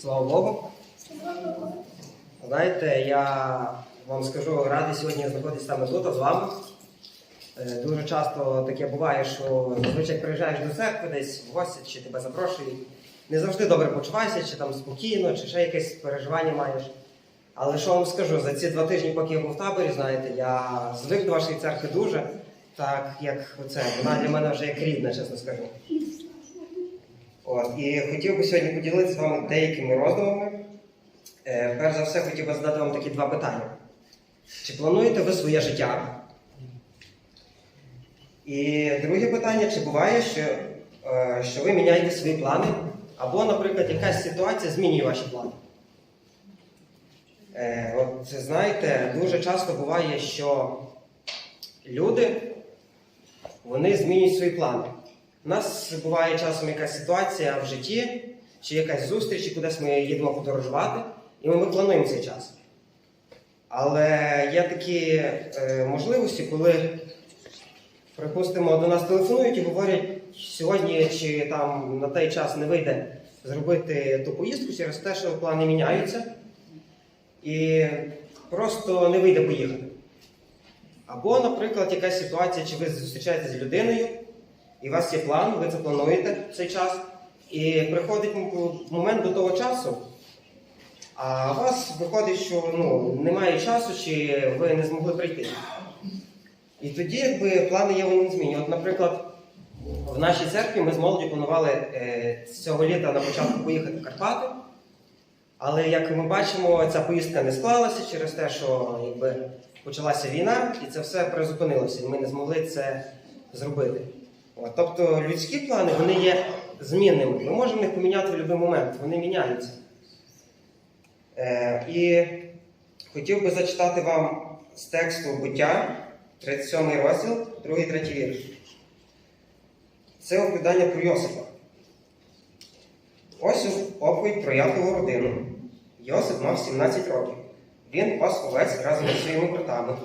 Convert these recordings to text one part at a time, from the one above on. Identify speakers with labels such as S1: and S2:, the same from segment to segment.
S1: Слава Богу. Знаєте, я вам скажу, радий сьогодні знаходитися саме тут з вами. Е, Дуже часто таке буває, що зазвичай приїжджаєш до церкви десь в гості, чи тебе запрошують. Не завжди добре почуваєшся, чи там спокійно, чи ще якесь переживання маєш. Але що вам скажу, за ці два тижні, поки я був в таборі, знаєте, я звик до вашої церкви дуже, так як оце. Вона для мене вже як рідна, чесно скажу. От, і хотів би сьогодні поділитися з вами деякими роздумами. Е, перш за все, хотів би задати вам такі два питання. Чи плануєте ви своє життя? І друге питання, чи буває, що, е, що ви міняєте свої плани, або, наприклад, якась ситуація змінює ваші плани? Е, от знаєте, дуже часто буває, що люди вони змінюють свої плани. У нас буває часом якась ситуація в житті, чи якась зустріч, чи кудись ми їдемо подорожувати, і ми, плануємо цей час. Але є такі е, можливості, коли, припустимо, до нас телефонують і говорять, сьогодні чи там на той час не вийде зробити ту поїздку через те, що плани міняються, і просто не вийде поїхати. Або, наприклад, якась ситуація, чи ви зустрічаєтесь з людиною, і у вас є план, ви це плануєте в цей час, і приходить момент до того часу, а у вас виходить, що ну, немає часу, чи ви не змогли прийти. І тоді, якби плани є, вони змінюють. От, наприклад, в нашій церкві ми з молоді планували е, цього літа на початку поїхати в Карпати. Але як ми бачимо, ця поїздка не склалася через те, що якби, почалася війна, і це все призупинилося, і ми не змогли це зробити. Тобто людські плани вони є змінними. Ми можемо їх поміняти в будь-який момент, вони міняються. Е, і хотів би зачитати вам з тексту буття, 37 розділ, 2-3 вірш. Це оповідання про Йосипа. Ось оповідь про Якову родину. Йосип мав 17 років. Він пас овець разом зі своїми братами.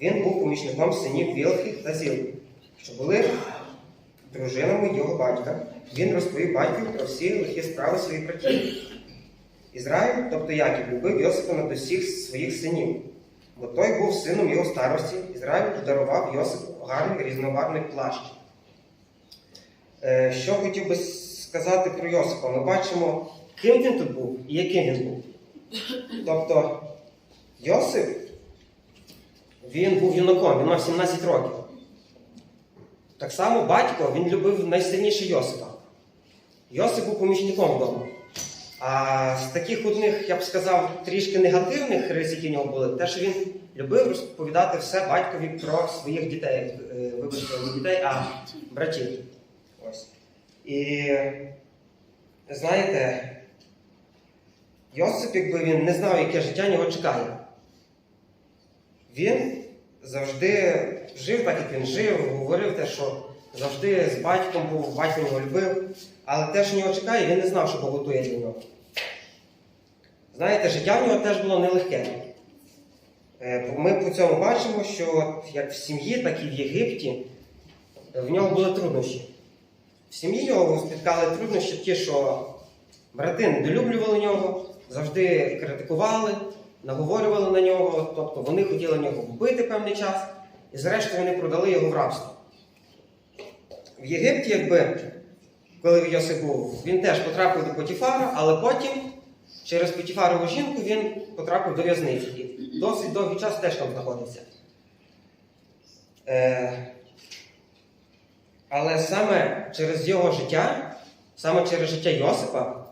S1: Він був помічником синів Вілхи та Зілки, що були дружинами його батька. Він розповів батькові про всі лихі справи своїх братів. Ізраїль, тобто Яків, любив Йосипа над усіх своїх синів, бо той був сином його старості. Ізраїль подарував Йосипу гарний різнобарвний плащ. Е, Що хотів би сказати про Йосипа? Ми бачимо, ким він тут був і яким він був. Тобто, Йосип, він був юнаком, він мав 17 років. Так само батько він любив найсильніше Йосипа. Йосип був помічником вдома. А з таких одних, я б сказав, трішки негативних рис, які в нього були, те, що він любив розповідати все батькові про своїх дітей, е, вибачте, не дітей, а братів. Ось. І знаєте, Йосип, якби він не знав, яке життя нього чекає. Він завжди жив так, як він жив, говорив те, що завжди з батьком був, батько його любив, але те, що нього чекає, він не знав, що Бог готує для нього. Знаєте, життя в нього теж було нелегке. Е, Ми по цьому бачимо, що як в сім'ї, так і в Єгипті в нього були труднощі. В сім'ї його спіткали труднощі ті, що брати недолюблювали нього, завжди критикували, наговорювали на нього, тобто вони хотіли нього вбити певний час, і зрештою вони продали його в рабство. В Єгипті, якби, коли Йосип був, він теж потрапив до Потіфара, але потім через Потіфарову жінку він потрапив до в'язниці і досить довгий час теж там знаходився. Е, але саме через його життя, саме через життя Йосипа,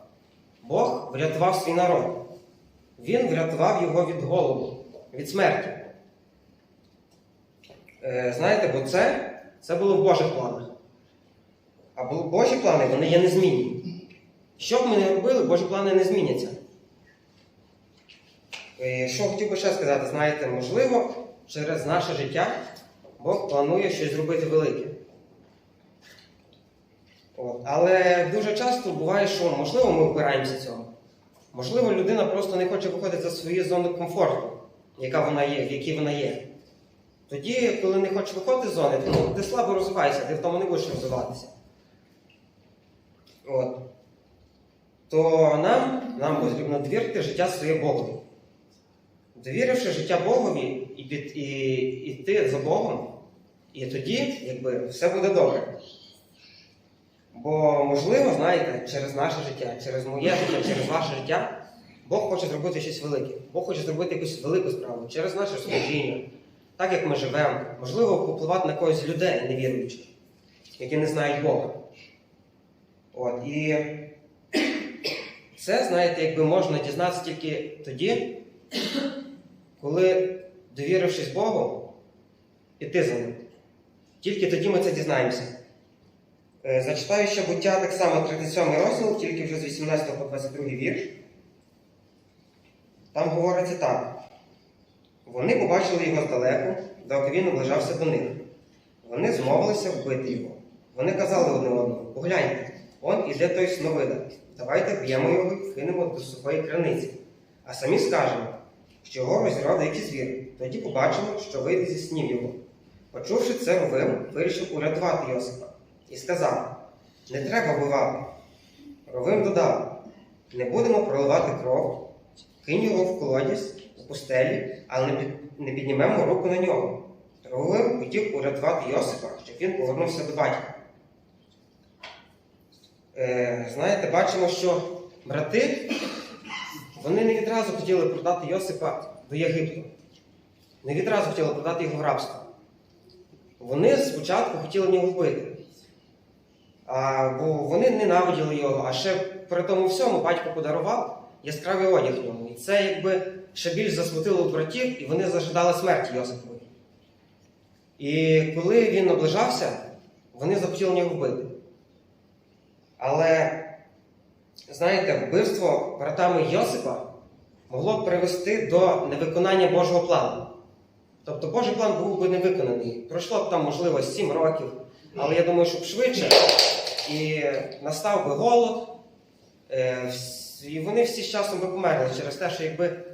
S1: Бог врятував свій народ. Він врятував його від голоду, від смерті. Е, знаєте, бо це, це було в Божих планах. А Божі плани вони є незмінні. Що б ми не робили, Божі плани не зміняться. Е, Що хотів би ще сказати, знаєте, можливо, через наше життя Бог планує щось зробити велике. От. Але дуже часто буває, що можливо ми опираємося цьому. Можливо, людина просто не хоче виходити за свою зону комфорту, яка вона є, в якій вона є. Тоді, коли не хочеш виходити з зони, ну, ти слабо розвиваєшся, ти в тому не будеш розвиватися. От. То нам нам потрібно довірити життя своє Богові. Довіривши життя Богові і, під, і, і йти за Богом, і тоді якби, все буде добре. Бо, можливо, знаєте, через наше життя, через моє життя, через ваше життя, Бог хоче зробити щось велике. Бог хоче зробити якусь велику справу через наше служіння, так як ми живемо, можливо, попливати на когось людей невіруючих, які не знають Бога. От, і це, знаєте, якби можна дізнатися тільки тоді, коли, довірившись Богу, іти за ним. Тільки тоді ми це дізнаємося. Е, Зачитаю ще буття так само 37 розділ, тільки вже з 18 по 22 вірш. Там говориться так. Вони побачили його здалеку, доки він наближався до них. Вони змовилися вбити його. Вони казали одне одному, погляньте, он іде той сновида. Давайте б'ємо його і кинемо до сухої краниці. А самі скажемо, що його розірвав деякий звір. Тоді побачимо, що вийде зі снів його. Почувши це, Ровим вирішив урятувати Йосипа і сказав: Не треба вбивати. Ровим додав: Не будемо проливати кров, кинь його в колодязь у пустелі, але не, під, не піднімемо руку на нього. Ровим хотів урятувати Йосипа, щоб він повернувся до батька. Е, знаєте, бачимо, що брати вони не відразу хотіли продати Йосипа до Єгипту. Не відразу хотіли продати його в рабство. Вони спочатку хотіли нього вбити. А, бо вони ненавиділи його, а ще при тому всьому батько подарував яскравий одяг йому. І це якби ще більш засмутило братів, і вони зажидали смерті Йосипової. І коли він наближався, вони захотіли нього вбити. Але, знаєте, вбивство братами Йосипа могло б привести до невиконання Божого плану. Тобто Божий план був би не виконаний. Пройшло б там, можливо, 7 років, але я думаю, щоб швидше. І настав би голод, е, і вони всі з часом би померли через те, що якби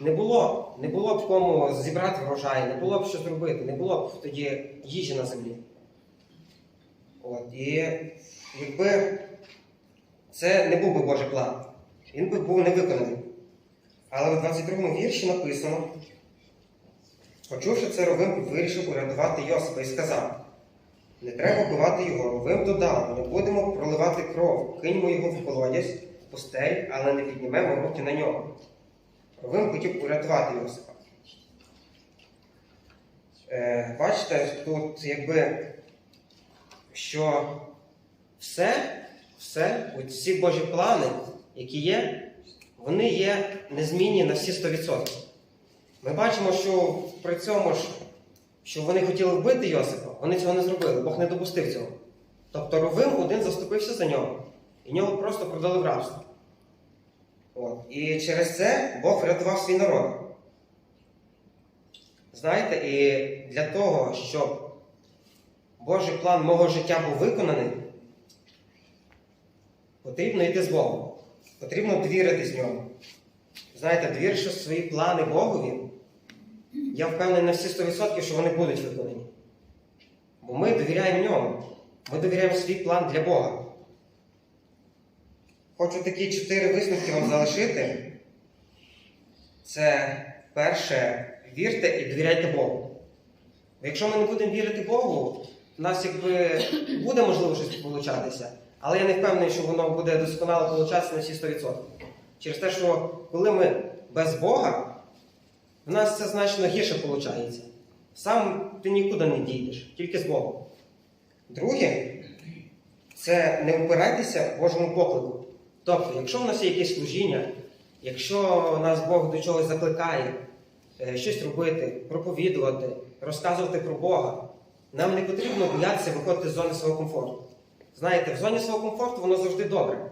S1: не було, не було б кому зібрати врожай, не було б що зробити, не було б тоді їжі на землі. От, і якби це не був би Божий план, він би був не виконаний. Але в 22 вірші написано. Почувши це, Ровим вирішив урятувати Йосипа і сказав: Не треба вбивати його. Ровим додав, не будемо проливати кров, киньмо його в колодязь, пустель, але не піднімемо руки на нього. Ровим хотів урятувати Йосипа. Е, бачите, тут якби що все, все, от всі Божі плани, які є, вони є незмінні на всі 100%. Ми бачимо, що при цьому ж, що вони хотіли вбити Йосипа, вони цього не зробили, Бог не допустив цього. Тобто Ровим один заступився за нього, і нього просто продали в рабство. От. І через це Бог врятував свій народ. Знаєте, і для того, щоб Божий план мого життя був виконаний, потрібно йти з Богом. Потрібно довіритись ньому. Знаєте, довіривши свої плани Богові, я впевнений на всі 100%, що вони будуть виконані. Ми довіряємо ньому. Ми довіряємо свій план для Бога. Хочу такі чотири висновки вам залишити. Це перше, вірте і довіряйте Богу. Бо якщо ми не будемо вірити Богу, в нас якби буде можливо щось получатися, але я не впевнений, що воно буде досконало получатися на всі 100%. Через те, що коли ми без Бога, в нас це значно гірше виходить. Сам ти нікуди не дійдеш, тільки з Богом. Друге, це не впирайтеся Божому поклику. Тобто, якщо в нас є якесь служіння, якщо нас Бог до чогось закликає, е, щось робити, проповідувати, розказувати про Бога, нам не потрібно боятися виходити з зони свого комфорту. Знаєте, в зоні свого комфорту воно завжди добре.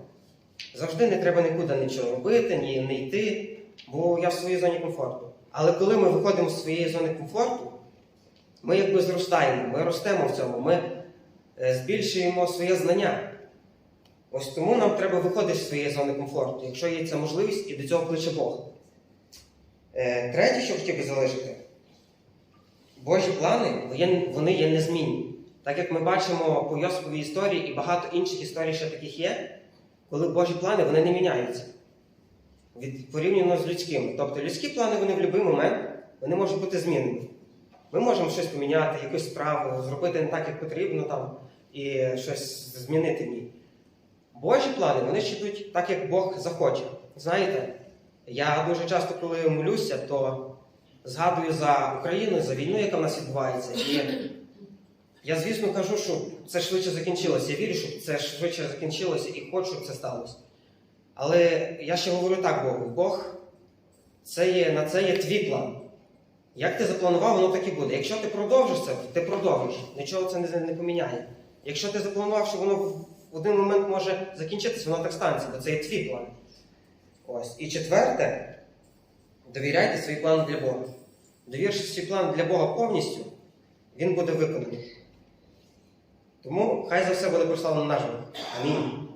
S1: Завжди не треба нікуди нічого робити, ні не йти, бо я в своїй зоні комфорту. Але коли ми виходимо з своєї зони комфорту, ми якби зростаємо, ми ростемо в цьому, ми е, збільшуємо своє знання. Ось тому нам треба виходити з своєї зони комфорту, якщо є ця можливість, і до цього кличе Бог. Е, Третє, що хотів би залишити, Божі плани вони- є незмінні. Так як ми бачимо по Йосиповій історії і багато інших історій ще таких є, коли Божі плани вони не міняються. від порівняно з людськими. Тобто людські плани вони в будь-який момент вони можуть бути змінені. Ми можемо щось поміняти, якусь справу, зробити не так, як потрібно там, і щось змінити в ній. Божі плани вони ж йдуть так, як Бог захоче. Знаєте, я дуже часто, коли молюся, то згадую за Україну, за війну, яка в нас відбувається. І я, звісно, кажу, що це швидше закінчилося. Я вірю, що це швидше закінчилося і хочу, щоб це сталося. Але я ще говорю так Богу: Бог, це є, на це є твій план. Як ти запланував, воно так і буде. Якщо ти продовжиш це, ти продовжиш. Нічого це не, не поміняє. Якщо ти запланував, що воно в один момент може закінчитися, воно так станеться, бо це є твій план. Ось. І четверте, довіряйте свій план для Бога. Довірши свій план для Бога повністю, він буде виконаний. Тому хай за все буде прославлено наш Бог.
S2: Амінь.